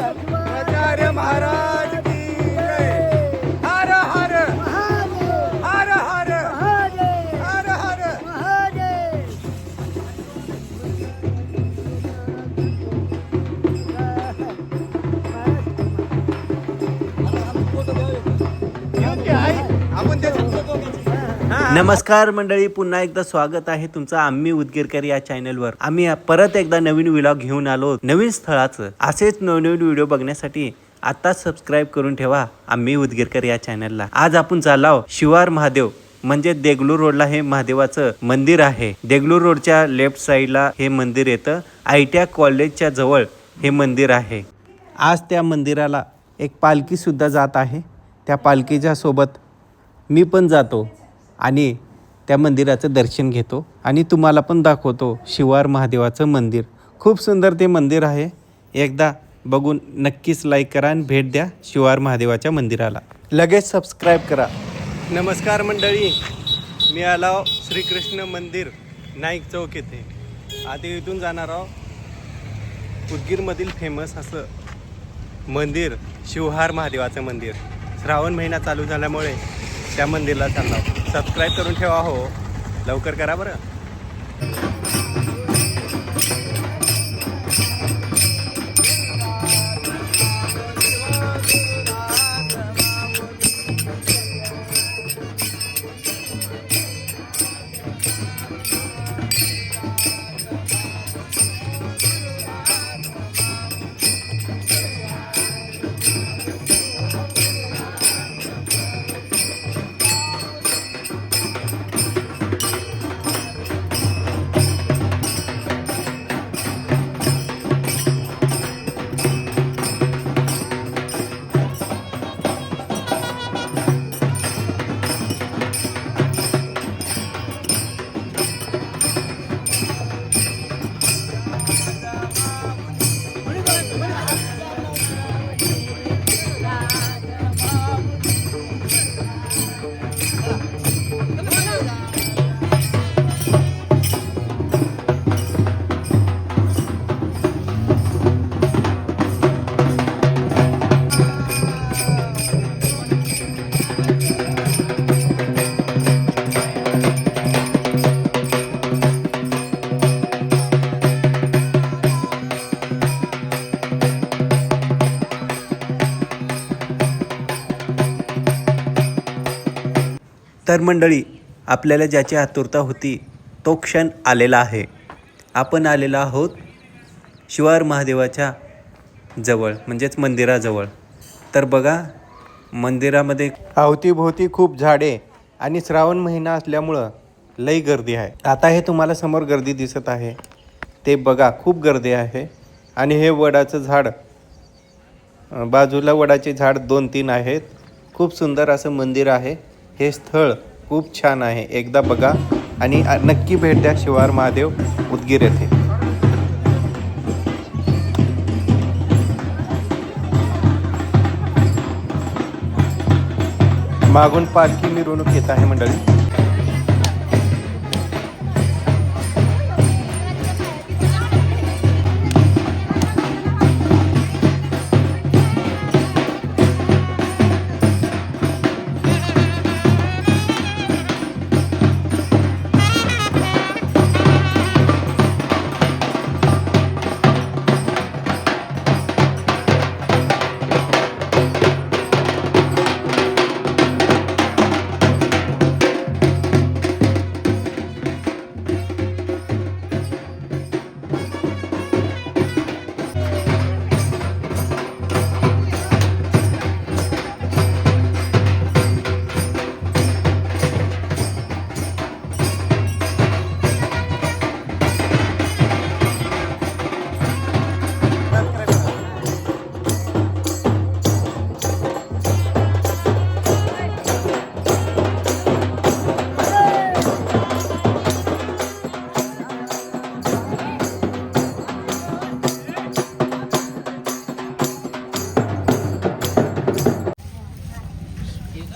आचार्य महाराज. नमस्कार मंडळी पुन्हा एकदा स्वागत आहे तुमचं आम्ही उदगीरकर या चॅनलवर आम्ही परत एकदा नवीन विलॉग घेऊन आलो. नवीन स्थळाचं. असेच नवनवीन व्हिडिओ बघण्यासाठी आता सबस्क्राईब करून ठेवा आम्ही उदगीरकर या चॅनलला आज आपण चालाव शिवार महादेव. म्हणजे देगलूर रोडला हे महादेवाचं मंदिर आहे. देगलूर रोडच्या लेफ्ट साईडला हे मंदिर येतं. आय टी कॉलेजच्या जवळ हे मंदिर आहे. आज त्या मंदिराला एक पालखीसुद्धा जात आहे. त्या पालखीच्या सोबत मी पण जातो. आणि त्या मंदिराचं दर्शन घेतो आणि तुम्हाला पण दाखवतो शिवार महादेवाचं मंदिर. खूप सुंदर ते मंदिर आहे. एकदा बघून नक्कीच लाईक करा आणि भेट द्या शिवार महादेवाच्या मंदिराला. लगेच सबस्क्राईब करा. नमस्कार मंडळी. मी आलो श्रीकृष्ण मंदिर नाईक चौक येथे. आधी इथून जाणार आहोत. उदगीरमधील फेमस असं मंदिर शिवहार महादेवाचं मंदिर. श्रावण महिना चालू झाल्यामुळे त्या मंदिरला चालला सबस्क्राईब करून ठेवा हो. लवकर करा बरं. तर मंडळी आपल्याला ज्याची आतुरता होती तो क्षण आलेला आहे. आपण आलेलो आहोत शिवार महादेवाच्या जवळ म्हणजेच मंदिराजवळ. तर बघा मंदिरामध्ये अवतीभोवती खूप झाडे आणि श्रावण महिना असल्यामुळं लई गर्दी आहे. आता हे तुम्हाला समोर गर्दी दिसत आहे. ते बघा खूप गर्दी आहे. आणि हे वडाचं झाड बाजूला वडाचे झाड दोन तीन आहेत. खूप सुंदर असं मंदिर आहे. हे स्थळ खूप छान आहे. एकदा बघा आणि नक्की भेट द्या शिवार महादेव उदगीर येथे. मागून पालखी मिरवणूक येत आहे मंडळी.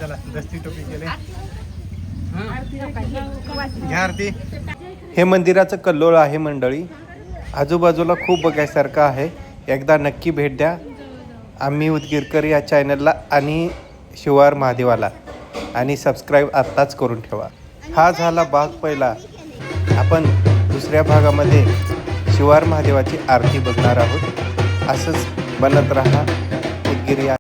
चला दस्ती टोपी केले. घ्या आरती. हे मंदिराचं कल्लोळ आहे मंडळी. आजूबाजूला खूप बघायसारखं आहे. एकदा नक्की भेट द्या. आम्ही उदगीरकर या चॅनलला आणि शिवार महादेवाला आणि सबस्क्राईब आत्ताच करून ठेवा. हा झाला भाग पहिला. आपण दुसऱ्या भागामध्ये शिवार महादेवाची आरती बघणार आहोत. असंच बनत राहा. उदगीर या